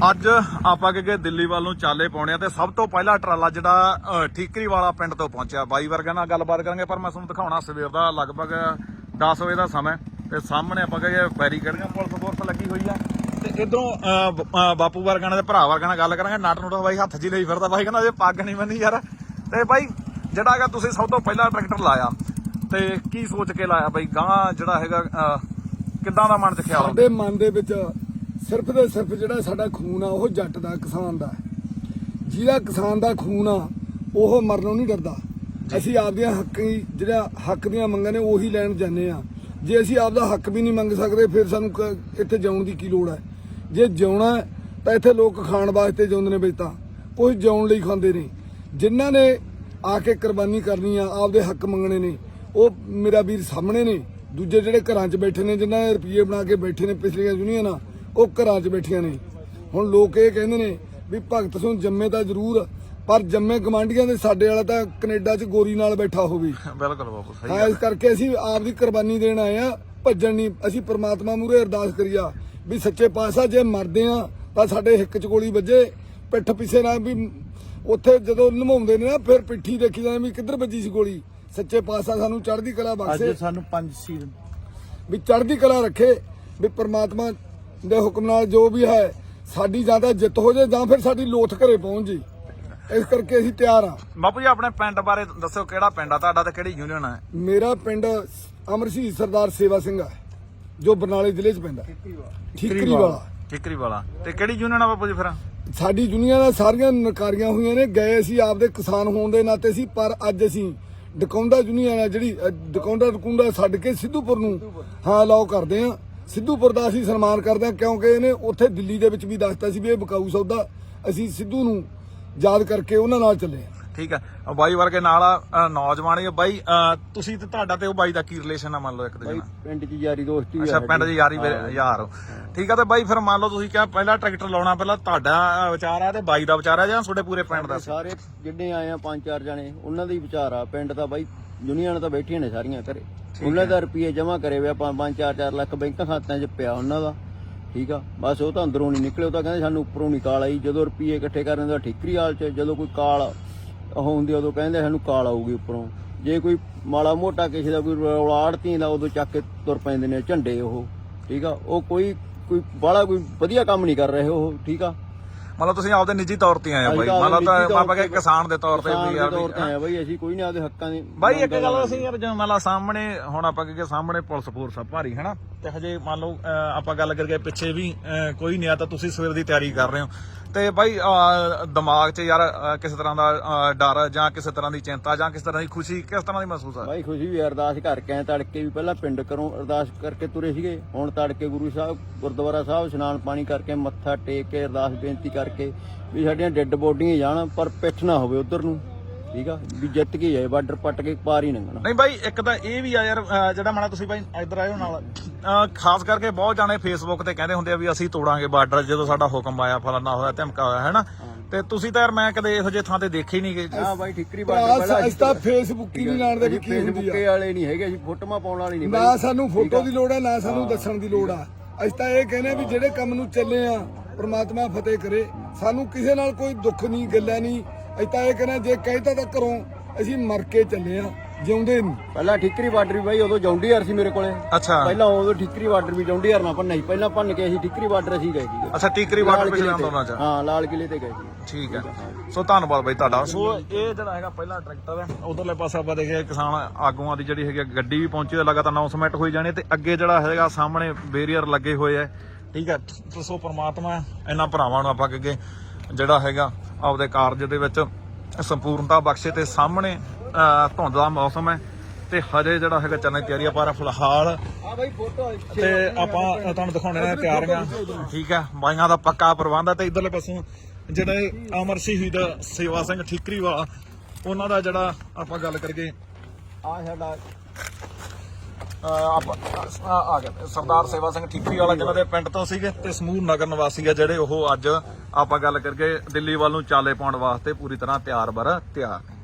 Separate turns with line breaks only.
ਅੱਜ ਆਪਾਂ ਕਿ ਦਿੱਲੀ ਵੱਲ ਨੂੰ ਚਾਲੇ ਪਾਉਣੇ ਆ ਤੇ ਸਭ ਤੋਂ ਪਹਿਲਾ ਟਰਾਲਾ ਜਿਹੜਾ ਠੀਕਰੀ ਵਾਲਾ ਪਿੰਡ ਤੋਂ ਪਹੁੰਚਿਆ। ਬਾਈ ਵਰਗਾ ਨਾਲ ਗੱਲਬਾਤ ਕਰਾਂਗੇ, ਪਰ ਮੈਂ ਤੁਹਾਨੂੰ ਦਿਖਾਉਣਾ ਸਵੇਰ ਦਾ ਲਗਭਗ 10 ਵਜੇ ਦਾ ਸਮਾਂ ਤੇ ਸਾਹਮਣੇ ਆਪਾਂ ਕਹੇ ਬੈਰੀਕੇਡਿੰਗਾਂ ਪੁਲਿਸ ਫੋਰਸ ਲੱਗੀ ਹੋਈ ਆ। ਤੇ ਇਧਰੋਂ ਬਾਪੂ ਵਰਗਾ ਨਾਲ ਭਰਾ ਵਰਗਾ ਨਾਲ ਗੱਲ ਕਰਾਂਗੇ। ਨਟ ਨੂਟ ਬਾਈ ਹੱਥ 'ਚ ਲਈ ਫਿਰਦਾ। ਬਾਈ ਕਹਿੰਦਾ ਜੇ ਪੱਗ ਨਹੀਂ ਬੰਨੀ ਯਾਰ। ਤੇ ਬਾਈ, ਜਿਹੜਾ ਹੈਗਾ ਤੁਸੀਂ ਸਭ ਤੋਂ ਪਹਿਲਾ ਟਰੈਕਟਰ ਲਾਇਆ। ਤੇ ਕੀ ਸੋਚ ਕੇ ਲਾਇਆ ਬਾਈ? ਗਾਂ ਜਿਹੜਾ ਹੈਗਾ ਕਿੱਦਾਂ ਦਾ ਮਨ 'ਚ ਖਿਆਲ
ਸਾਡੇ ਮਨ ਦੇ ਵਿੱਚ ਸਿਰਫ ਤੇ ਸਿਰਫ ਜਿਹੜਾ ਸਾਡਾ ਖੂਨ ਆ ਉਹ ਜੱਟ ਦਾ ਕਿਸਾਨ ਦਾ। ਹੈ। ਜਿਹਦਾ ਕਿਸਾਨ ਦਾ ਖੂਨ ਆ ਉਹ ਮਰਨੋਂ ਨਹੀਂ ਡਰਦਾ। ਅਸੀਂ ਆਪਦੀਆਂ ਹੱਕੀ ਜਿਹੜਾ ਹੱਕ ਦੀਆਂ ਮੰਗਾਂ ਨੇ ਉਹੀ ਲੈਣ ਜਾਂਦੇ ਆ। ਜੇ ਅਸੀਂ ਆਪਦਾ ਹੱਕ ਵੀ ਨਹੀਂ ਮੰਗ ਸਕਦੇ ਫਿਰ ਸਾਨੂੰ ਇੱਥੇ ਜਿਉਣ ਦੀ ਕੀ ਲੋੜ ਹੈ ਜੇ ਜਿਉਣਾ ਤਾਂ ਇੱਥੇ ਲੋਕ ਖਾਣ ਵਾਸਤੇ ਜਿਉਂਦੇ ਨੇ ਵਿੱਚ ਤਾਂ। ਕੁਝ ਜਿਉਣ ਲਈ ਖਾਂਦੇ ਨੇ ਜਿਨ੍ਹਾਂ ਨੇ ਆ ਕੇ ਕੁਰਬਾਨੀ ਕਰਨੀ ਆ ਆਪਦੇ ਹੱਕ ਮੰਗਣੇ ਨੇ ਉਹ ਮੇਰਾ ਵੀਰ ਸਾਹਮਣੇ ਨੇ। ਦੂਜੇ ਜਿਹੜੇ ਘਰਾਂ 'ਚ ਬੈਠੇ ਨੇ ਜਿਨ੍ਹਾਂ ਨੇ ਰੁਪਏ ਬਣਾ ਕੇ ਬੈਠੇ ਨੇ ਪਿਛਲੀਆਂ ਯੂਨੀਅਨਾਂ ਉਹ ਘਰਾਂ 'ਚ ਬੈਠੀਆਂ ਨੇ। ਹੁਣ ਲੋਕ ਇਹ ਕਹਿੰਦੇ ਨੇ ਵੀ ਭਗਤ ਸਿੰਘ ਜੰਮੇ ਤਾਂ ਜ਼ਰੂਰ ਪਰ ਜੰਮੇ ਗਵਾਂਢੀਆਂ ਦੇ ਸਾਡੇ ਵਾਲਾ ਤਾਂ ਕੈਨੇਡਾ 'ਚ ਗੋਰੀ ਨਾਲ ਬੈਠਾ ਹੋਵੇ।
ਬਿਲਕੁਲ ਬਾਪੂ ਸਹੀ
ਹਾਂ ਇਸ ਕਰਕੇ ਅਸੀਂ ਆਪ ਦੀ ਕੁਰਬਾਨੀ ਦੇਣ ਆਏ ਆ ਭੱਜਣ ਨਹੀਂ ਅਸੀਂ ਪ੍ਰਮਾਤਮਾ ਮੂਹਰੇ ਅਰਦਾਸ ਕਰੀਆ ਵੀ ਸੱਚੇ ਪਾਤਸ਼ਾਹ ਜੇ ਮਰਦੇ ਆ ਤਾਂ ਸਾਡੇ ਹਿੱਕ 'ਚ ਗੋਲੀ ਵੱਜੇ ਪਿੱਠ ਪਿੱਛੇ ਨਾ ਵੀ ਉੱਥੇ ਜਦੋਂ ਨਿਭਾਉਂਦੇ ਨੇ ਨਾ ਫਿਰ ਪਿੱਠੀ ਦੇਖੀ ਜਾਂਦੇ ਵੀ ਕਿੱਧਰ ਵੱਜੀ ਸੀ ਗੋਲੀ। ਸੱਚੇ ਪਾਤਸ਼ਾਹ ਸਾਨੂੰ ਚੜ੍ਹਦੀ ਕਲਾ ਬਖਸ਼ੇ।
ਅੱਜ ਸਾਨੂੰ ਪੰਜ ਸੀ
ਵੀ ਚੜ੍ਹਦੀ ਕਲਾ ਰੱਖੇ ਵੀ ਪ੍ਰਮਾਤਮਾ ਦੇ ਹੁਕਮ ਨਾਲ ਜੋ ਵੀ ਹੈ ਸਾਡੀ ਜਾਂ ਤਾਂ ਜਿੱਤ ਹੋ ਜਾਏ ਜਾਂ ਫਿਰ ਸਾਡੀ ਲੋਥ ਘਰੇ ਪਹੁੰਚ ਜੇ। ਇਸ ਕਰਕੇ ਅਸੀਂ ਤਿਆਰ ਆ
ਬਾਪੂ ਜੀ ਆਪਣੇ ਪਿੰਡ ਬਾਰੇ ਦੱਸੋ ਕਿਹੜਾ ਪਿੰਡ ਆ ਤੁਹਾਡਾ ਤੇ ਕਿਹੜੀ ਯੂਨੀਅਨ ਹੈ
ਮੇਰਾ ਪਿੰਡ ਅਮਰ ਸ਼ਹੀਦ ਸਰਦਾਰ ਸੇਵਾ ਸਿੰਘ ਹੈ ਜੋ ਬਰਨਾਲੇ ਜ਼ਿਲ੍ਹੇ 'ਚ ਪੈਂਦਾ। ਠੀਕਰੀ ਵਾਲਾ
ਠੀਕਰੀ ਵਾਲਾ ਤੇ ਕਿਹੜੀ ਯੂਨੀਅਨ ਆ ਬਾਪੂ ਜੀ ਫਿਰ?
ਸਾਡੀ ਦੁਨੀਆ ਦਾ ਸਾਰੀਆਂ ਨਕਾਰੀਆਂ ਹੋਈਆਂ ਨੇ ਗਏ ਅਸੀਂ ਆਪਦੇ ਕਿਸਾਨ ਹੋਣ ਦੇ ਨਾਤੇ ਸੀ ਪਰ ਅੱਜ ਅਸੀਂ ਡਕੌਂਦਾ ਯੂਨੀਅਨ ਜਿਹੜੀ ਅ, ਡਕੌਂਦਾ ਡਕੁੰਡਾ ਛੱਡ ਕੇ ਸਿੱਧੂਪੁਰ ਨੂੰ ਹਾਂ ਅਲਾਉ ਕਰਦੇ ਆ ਸਿੱਧੂਪੁਰ ਦਾ ਅਸੀਂ ਸਨਮਾਨ ਕਰਦੇ ਆ ਕਿਉਂਕਿ ਇਹਨੇ ਉੱਥੇ ਦਿੱਲੀ ਦੇ ਵਿੱਚ ਵੀ ਦੱਸਤਾ ਸੀ ਵੀ ਇਹ ਬਕਾਊ ਸੌਦਾ ਅਸੀਂ ਸਿੱਧੂ ਨੂੰ ਯਾਦ ਕਰਕੇ ਉਹਨਾਂ ਨਾਲ ਚੱਲੇ ਆ
ਠੀਕ ਹੈ। ਉਹ ਬਾਈ ਵਰਗੇ ਨਾਲ ਆ, ਨੌਜਵਾਨ ਹੀ ਬਾਈ ਤੁਸੀਂ ਤੇ ਤੁਹਾਡਾ ਤੇ ਉਹ ਬਾਈ ਦਾ ਕੀ ਰਿਲੇਸ਼ਨ ਆ ਮੰਨ ਲਓ ਇੱਕ ਦੂਜੇ ਨਾਲ?
ਪਿੰਡ 'ਚ ਯਾਰੀ ਦੋਸਤੀ
ਅੱਛਾ ਪਿੰਡ ਦੀ ਯਾਰੀ ਯਾਰ ਹੋ। ਠੀਕ ਆ ਤੇ ਬਾਈ ਫਿਰ ਮੰਨ ਲਓ ਤੁਸੀਂ ਕਿਹਾ ਪਹਿਲਾ ਟਰੈਕਟਰ ਲਾਉਣਾ ਪਹਿਲਾਂ ਤੁਹਾਡਾ ਵਿਚਾਰ ਆ ਤੇ ਬਾਈ ਦਾ ਵਿਚਾਰ ਆ ਜਾਂ ਤੁਹਾਡੇ ਪੂਰੇ ਪਿੰਡ ਦਾ?
ਸਾਰੇ ਜਿੱਡੇ ਆਏ ਆ ਪੰਜ ਚਾਰ ਜਣੇ ਉਹਨਾਂ ਦਾ ਹੀ ਵਿਚਾਰ ਆ। ਪਿੰਡ ਦਾ ਬਾਈ ਯੂਨੀਅਨ ਤਾਂ ਬੈਠੀਆਂ ਨੇ ਸਾਰੀਆਂ ਘਰੇ। ਉਹਨਾਂ ਦਾ ਰੁਪਏ ਜਮ੍ਹਾਂ ਕਰੇ ਆ ਪੰਜ ਪੰਜ ਚਾਰ ਚਾਰ ਲੱਖ ਬੈਂਕਾਂ ਖਾਤਿਆਂ 'ਚ ਪਿਆ ਉਹਨਾਂ ਦਾ। ਠੀਕ ਆ? ਬਸ ਉਹ ਤਾਂ ਅੰਦਰੋਂ ਨਹੀਂ ਨਿਕਲੇ ਉਹ ਤਾਂ ਕਹਿੰਦੇ ਸਾਨੂੰ ਉੱਪਰੋਂ ਨਹੀਂ ਕਾਲ ਆਈ ਜਦੋਂ ਰੁਪਏ ਇਕੱਠੇ ਕਰਨ ਦਾ ਠੀਕਰੀ ਹਾਲ 'ਚ ਜਦੋਂ ਕੋਈ ਕਾਲ ਉਹ ਹੁੰਦੀ ਉਦੋਂ ਕਹਿੰਦੇ ਸਾਨੂੰ ਕਾਲ ਆਊਗੀ ਉੱਪਰੋਂ। ਜੇ ਕੋਈ ਮਾੜਾ ਮੋਟਾ ਕਿਸੇ ਦਾ ਕੋਈ ਰੌਲਾ ਆੜਤੀ ਦਾ ਉਦੋਂ ਚੱਕ ਕੇ ਤੁਰ ਪੈਂਦੇ ਨੇ ਝੰਡੇ ਉਹ। ਠੀਕ ਆ? ਉਹ ਕੋਈ ਕੋਈ ਬਾਹਲਾ ਕੋਈ ਵਧੀਆ ਕੰਮ ਨਹੀਂ ਕਰ ਰਹੇ ਉਹ ਠੀਕ ਆ?
ਮੰਨ ਲਓ ਤੁਸੀਂ ਆਪਦੇ ਨਿੱਜੀ ਤੌਰ ਤੇ ਆਏ
ਅਸੀਂ
ਬਾਈ। ਲਓ ਤਾਂ ਆਪਾਂ ਕਹੇ ਕਿਸਾਨ ਦੇ ਤੌਰ ਤੇ ਵੀ
ਤੌਰ ਤੇ ਆਏ ਬਈ ਅਸੀਂ ਕੋਈ ਨਹੀਂ ਆਪਦੇ ਹੱਕਾਂ ਦੀ
ਬਾਈ ਇੱਕ ਗੱਲ ਅਸੀਂ ਯਾਰ ਜਿਵੇਂ ਮੰਨ ਲਾ ਸਾਹਮਣੇ ਹੁਣ ਆਪਾਂ ਕਹੀਏ ਸਾਹਮਣੇ ਪੁਲਿਸ ਫੋਰਸ ਆ ਭਾਰੀ ਹੈਨਾ? ਤੇ ਹਜੇ ਮੰਨ ਲਓ ਆਪਾਂ ਗੱਲ ਕਰਕੇ ਪਿੱਛੇ ਵੀ ਕੋਈ ਨਹੀਂ ਆ ਤਾਂ ਤੁਸੀਂ ਸਵੇਰ ਦੀ ਤਿਆਰੀ ਕਰ ਰਹੇ ਹੋ। ਤੇ ਬਾਈ ਦਿਮਾਗ 'ਚ ਯਾਰ ਕਿਸੇ ਤਰ੍ਹਾਂ ਦਾ ਡਰ ਜਾਂ ਕਿਸੇ ਤਰ੍ਹਾਂ ਦੀ ਚਿੰਤਾ ਜਾਂ ਕਿਸੇ ਤਰ੍ਹਾਂ ਦੀ ਖੁਸ਼ੀ, ਕਿਸ ਤਰ੍ਹਾਂ ਦੀ ਮਹਿਸੂਸ ਆ?
ਬਾਈ, ਖੁਸ਼ੀ ਵੀ ਅਰਦਾਸ ਕਰਕੇ ਆਏ, ਤੜਕੇ ਵੀ ਪਹਿਲਾਂ ਪਿੰਡ ਕਰੋਂ ਅਰਦਾਸ ਕਰਕੇ ਤੁਰੇ ਸੀਗੇ। ਹੁਣ ਤੜਕੇ ਗੁਰੂ ਸਾਹਿਬ, ਗੁਰਦੁਆਰਾ ਸਾਹਿਬ ਇਸ਼ਨਾਨ ਪਾਣੀ ਕਰਕੇ, ਮੱਥਾ ਟੇਕ ਕੇ ਅਰਦਾਸ ਬੇਨਤੀ ਕਰਕੇ ਵੀ ਸਾਡੀਆਂ ਡੈੱਡ ਬੋਡੀਆਂ ਜਾਣ, ਪਰ ਪਿੱਠ ਨਾ ਹੋਵੇ ਉਧਰ ਨੂੰ। ਠੀਕ ਆ? ਵੀ ਜਿੱਤ ਕੇ ਜਾਏ ਬਾਰਡਰ ਪੱਟ ਕੇ ਪਾਰ ਹੀ ਲੰਘਣਾ।
ਨਹੀਂ ਬਾਈ ਇੱਕ ਤਾਂ ਇਹ ਵੀ ਆ ਯਾਰ ਅਹ, ਜਿਹੜਾ ਮਾਣਾ ਤੁਸੀਂ ਬਾਈ ਇੱਧਰ ਆਇਓ ਨਾਲ। ਅਹ, ਖਾਸ ਕਰਕੇ ਬਹੁਤ ਜਾਣੇ ਫੇਸਬੁੱਕ ਤੇ ਕਹਿੰਦੇ ਹੁੰਦੇ ਆ ਵੀ ਅਸੀਂ ਤੋੜਾਂਗੇ ਬਾਰਡਰ ਜਦੋਂ ਸਾਡਾ ਹੁਕਮ ਆਇਆ ਫਲਾਨਾ ਹੋਇਆ ਧਮਕਾ ਹੋਇਆ ਹੈਨਾ? ਤੇ ਤੁਸੀਂ ਤਾਂ ਯਾਰ ਮੈਂ ਕਦੇ ਇਹੋ ਜਿਹੇ ਥਾਂ ਤੇ ਦੇਖੇ ਹੀ ਨਹੀਂ ਗਏ
ਹਾਂ ਬਾਈ ਠਿਕਰੀ ਬਾਰਡਰ ਪਹਿਲਾਂ
ਅਸੀਂ ਤਾਂ ਫੇਸਬੁੱਕ ਹੀ ਨਹੀਂ ਜਾਣਦੇ ਵੀ ਕੀ ਹੁੰਦੀ ਆ।
ਵਾਲੇ ਨਹੀਂ ਹੈਗੇ ਅਸੀਂ ਫੋਟੋਆਂ ਪਾਉਣ ਵਾਲੀ ਨਹੀਂ
ਨਾ ਸਾਨੂੰ ਫੋਟੋ ਦੀ ਲੋੜ ਆ ਨਾ ਸਾਨੂੰ ਦੱਸਣ ਦੀ ਲੋੜ ਆ। ਅਸੀਂ ਤਾਂ ਇਹ ਕਹਿੰਦੇ ਆ ਵੀ ਜਿਹੜੇ ਕੰਮ ਨੂੰ ਚੱਲੇ ਆ ਪ੍ਰਮਾਤਮਾ ਫਤਿਹ ਕਰੇ। ਸਾਨੂੰ ਕਿਸੇ ਨਾਲ ਕੋਈ ਦੁੱਖ ਨਹੀਂ ਗੱਲਾਂ ਨਹੀਂ ਅਸੀਂ ਤਾਂ ਇਹ ਕਹਿੰਦੇ ਜੇ ਕਹਿਤਾ ਤਾਂ ਘਰੋਂ ਅਸੀਂ ਮਰ ਕੇ ਚੱਲੇ ਆ ਜਿਉਂਦੇ ਨਹੀਂ
ਪਹਿਲਾਂ ਠਿਕਰੀ ਬਾਰਡਰ ਵੀ ਬਾਈ ਉਦੋਂ ਜੌਂਡੀਆਰ ਸੀ ਮੇਰੇ ਕੋਲੇ।
ਅੱਛਾ।
ਪਹਿਲਾਂ ਉਦੋਂ ਠਿਕਰੀ ਬਾਰਡਰ ਵੀ ਜੌਂਡੀਆਰ ਨਾ ਭੰਨਿਆ ਸੀ। ਪਹਿਲਾਂ ਭੰਨ ਕੇ ਅਸੀਂ ਠਿਕਰੀ ਬਾਰਡਰ ਅਸੀਂ ਗਏ ਸੀਗੇ।
ਅੱਛਾ ਟੀਕਰੀ ਬਾਰਡਰ
ਲਾਲ
ਪਿਛਲੇ। ਅੰਦੋਲਨਾਂ ਚ।
ਹਾਂ ਲਾਲ ਕਿਲੇ ਤੇ ਗਏ ਸੀ
ਠੀਕ ਹੈ। ਸੋ ਧੰਨਵਾਦ ਬਾਈ ਤੁਹਾਡਾ। ਸੋ ਇਹ ਜਿਹੜਾ ਹੈਗਾ ਪਹਿਲਾ ਟਰੈਕਟਰ ਹੈ ਉਧਰਲੇ ਪਾਸੇ ਆਪਾਂ ਦੇਖਿਆ ਕਿਸਾਨ ਆਗੂਆਂ ਦੀ ਜਿਹੜੀ ਹੈਗੀ ਆ ਗੱਡੀ ਵੀ ਪਹੁੰਚੀ ਹੋਈ ਹੈ, ਲਗਾਤਾਰ ਅਨਾਉਂਸਮੈਂਟ ਹੋਈ ਜਾਣੀ ਤੇ ਅੱਗੇ ਜਿਹੜਾ ਹੈਗਾ ਸਾਹਮਣੇ ਬੈਰੀਅਰ ਲੱਗੇ ਹੋਏ ਹੈ ਠੀਕ ਹੈ ਤੇ ਸੋ ਪ੍ਰਮਾਤਮਾ ਇਹਨਾਂ ਭਰਾਵਾਂ ਨੂੰ ਆਪਾਂ ਅੱਗੇ ਜਿਹੜਾ ਹੈਗਾ ਆਪਦੇ ਕਾਰਜ ਦੇ ਵਿੱਚ ਸੰਪੂਰਨਤਾ ਬਖਸ਼ੇ ਤੇ ਸਾਹਮਣੇ ਧੁੰਦ ਦਾ ਮੌਸਮ ਹੈ ਤੇ ਹਜੇ ਜਿਹੜਾ ਹੈਗਾ ਚੱਲਣ ਤਿਆਰੀ ਆ ਪਰ ਫਿਲਹਾਲ ਤੇ ਆਪਾਂ ਤੁਹਾਨੂੰ ਦਿਖਾਉਣੇ ਨੇ ਤਿਆਰੀਆਂ। ਠੀਕ ਹੈ ਬਾਈਆਂ ਦਾ ਪੱਕਾ ਪ੍ਰਬੰਧ ਹੈ ਤੇ ਇਧਰਲੇ ਪਾਸੋਂ ਜਿਹੜੇ ਅਮਰ ਸ਼ਹੀਦ ਸੇਵਾ ਸਿੰਘ ਠੀਕਰੀ ਵਾਲਾ ਉਹਨਾਂ ਦਾ ਜਿਹੜਾ ਆਪਾਂ ਗੱਲ ਕਰੀਏ।
ਆ ਸਾਡਾ
ਆ ਗਿਆ। ਸਰਦਾਰ ਸੇਵਾ ਸਿੰਘ ਠੀਕਰੀ ਵਾਲਾ ਜਿਹਨਾਂ ਦੇ ਪਿੰਡ ਤੋਂ ਸੀਗੇ ਤੇ ਸਮੂਹ ਨਗਰ ਨਿਵਾਸੀ ਆ ਜਿਹੜੇ ਉਹ ਅੱਜ ਆਪਾਂ ਗੱਲ ਕਰਕੇ ਦਿੱਲੀ ਵੱਲ ਨੂੰ ਚਾਲੇ ਪਾਉਣ ਵਾਸਤੇ ਪੂਰੀ ਤਰ੍ਹਾਂ ਤਿਆਰ ਬਰ ਤਿਆਰ ਨੇ।